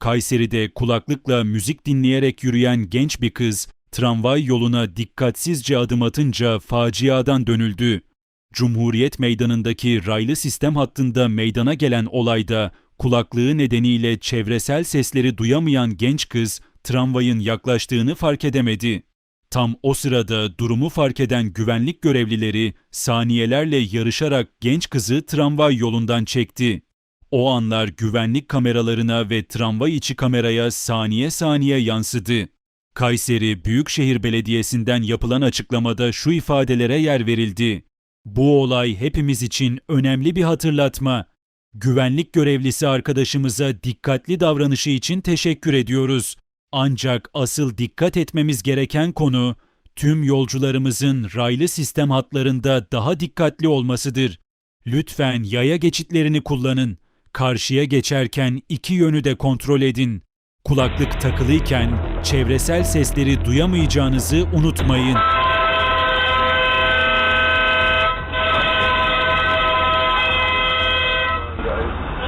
Kayseri'de kulaklıkla müzik dinleyerek yürüyen genç bir kız tramvay yoluna dikkatsizce adım atınca faciadan dönüldü. Cumhuriyet Meydanı'ndaki raylı sistem hattında meydana gelen olayda kulaklığı nedeniyle çevresel sesleri duyamayan genç kız tramvayın yaklaştığını fark edemedi. Tam o sırada durumu fark eden güvenlik görevlileri saniyelerle yarışarak genç kızı tramvay yolundan çekti. O anlar güvenlik kameralarına ve tramvay içi kameraya saniye saniye yansıdı. Kayseri Büyükşehir Belediyesi'nden yapılan açıklamada şu ifadelere yer verildi. Bu olay hepimiz için önemli bir hatırlatma. Güvenlik görevlisi arkadaşımıza dikkatli davranışı için teşekkür ediyoruz. Ancak asıl dikkat etmemiz gereken konu tüm yolcularımızın raylı sistem hatlarında daha dikkatli olmasıdır. Lütfen yaya geçitlerini kullanın. Karşıya geçerken iki yönü de kontrol edin. Kulaklık takılıyken çevresel sesleri duyamayacağınızı unutmayın.